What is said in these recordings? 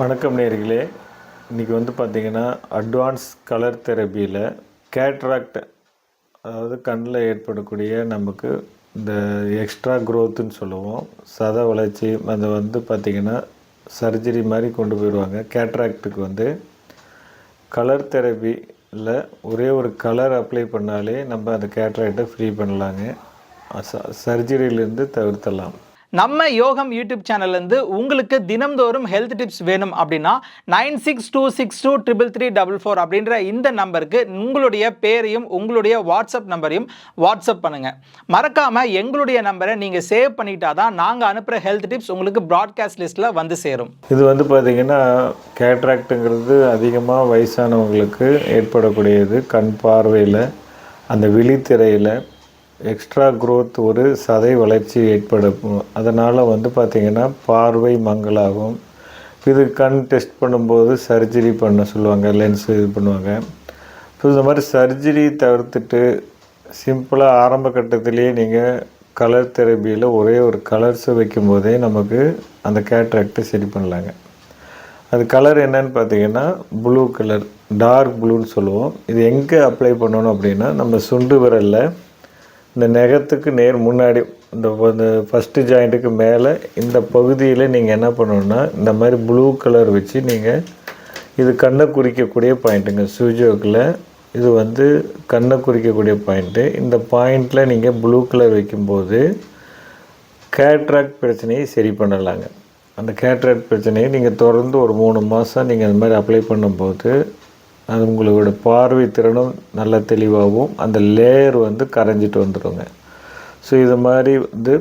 வணக்கம் நேர்களே. இன்றைக்கி வந்து பார்த்திங்கன்னா அட்வான்ஸ் கலர் தெரப்பியில் கேட்ராக்ட் அதாவது கண்ணில் ஏற்படக்கூடிய நமக்கு இந்த எக்ஸ்ட்ரா க்ரோத்துன்னு சொல்லுவோம். சத வளர்ச்சி அதை வந்து பார்த்திங்கன்னா சர்ஜரி மாதிரி கொண்டு போயிடுவாங்க. கேட்ராக்டுக்கு வந்து கலர் தெரப்பியில் ஒரே ஒரு கலர் அப்ளை பண்ணாலே நம்ம அந்த கேட்ராக்டை ஃப்ரீ பண்ணலாங்க. சர்ஜரியிலேருந்து தவிர்த்தலாம். நம்ம யோகம் யூடியூப் சேனல்லேருந்து உங்களுக்கு தினம்தோறும் ஹெல்த் டிப்ஸ் வேணும் அப்படின்னா nine six two six two triple three double four அப்படின்ற இந்த நம்பருக்கு உங்களுடைய பேரையும் உங்களுடைய வாட்ஸ்அப் நம்பரையும் வாட்ஸ்அப் பண்ணுங்கள் மறக்காமல் எங்களுடைய நம்பரை நீங்கள் சேவ் பண்ணிட்டா தான் நாங்கள் அனுப்புகிற ஹெல்த் டிப்ஸ் உங்களுக்கு ப்ராட்காஸ்ட் லிஸ்ட்டில் வந்து சேரும். இது வந்து பார்த்திங்கன்னா கேட்ராக்டுங்கிறது அதிகமாக வயசானவங்களுக்கு ஏற்படக்கூடியது. கண் பார்வையில் அந்த விழித்திரையில் எக்ஸ்ட்ரா க்ரோத் ஒரு சதை வளர்ச்சி ஏற்படும் அதனால் வந்து பார்த்திங்கன்னா பார்வை மங்கலாகும். இது கண் டெஸ்ட் பண்ணும்போது சர்ஜரி பண்ண சொல்லுவாங்க லென்ஸ் இது பண்ணுவாங்க. ஸோ இந்த மாதிரி சர்ஜரி தவிர்த்துட்டு சிம்பிளாக ஆரம்ப கட்டத்திலேயே நீங்கள் கலர் தெரப்பியில் ஒரே ஒரு கலர்ஸை வைக்கும்போதே நமக்கு அந்த கேட்ராக்டை சரி பண்ணலாங்க. அது கலர் என்னன்னு பார்த்தீங்கன்னா ப்ளூ கலர் டார்க் ப்ளூன்னு சொல்லுவோம். இது எங்கே அப்ளை பண்ணணும் அப்படின்னா நம்ம சுண்டு விரலில் இந்த நெகத்துக்கு நேர் முன்னாடி இந்த இந்த ஃபஸ்ட்டு ஜாயிண்ட்டுக்கு மேலே இந்த பகுதியில் நீங்கள் என்ன பண்ணணுன்னா இந்த மாதிரி ப்ளூ கலர் வச்சு நீங்கள் இது கண்ணை குறிக்கக்கூடிய பாயிண்ட்டுங்க சூஜோக்கில் இது வந்து கண்ணை குறிக்கக்கூடிய பாயிண்ட்டு இந்த பாயிண்டில் நீங்கள் ப்ளூ கலர் வைக்கும்போது கேட்ராக்ட் பிரச்சனையை சரி பண்ணலாங்க. அந்த கேட்ராக்ட் பிரச்சனையை நீங்கள் தொடர்ந்து ஒரு மூணு மாதம் நீங்கள் அந்த மாதிரி அப்ளை பண்ணும்போது அது உங்களோட பார்வை திறனும் நல்ல தெளிவாகவும் அந்த லேயர் வந்து கரைஞ்சிட்டு வந்துடுங்க ஸோ இது மாதிரி வந்து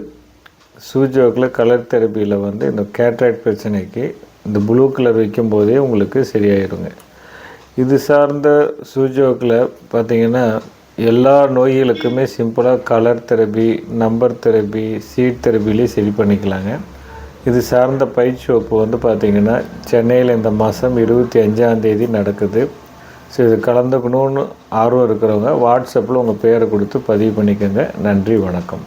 சூஜோக்கில் கலர் தெரப்பியில் வந்து இந்த கேட்ராக்ட் பிரச்சனைக்கு இந்த ப்ளூ கலர் வைக்கும்போதே உங்களுக்கு சரியாயிருங்க. இது சார்ந்த சூஜோக்கில் பார்த்தீங்கன்னா எல்லா நோய்களுக்குமே சிம்பிளாக colour therapy number therapy seed தெரப்பிலே சரி பண்ணிக்கலாங்க. இது சார்ந்த பயிற்சிவப்பு வந்து பார்த்திங்கன்னா சென்னையில் இந்த மாதம் இருபத்தி அஞ்சாந்தேதி நடக்குது. ஸோ இது கலந்துக்கணுன்னு ஆர்வம் இருக்கிறவங்க வாட்ஸ்அப்பில் உங்கள் பேரை கொடுத்து பதிவு பண்ணிக்கோங்க. நன்றி வணக்கம்.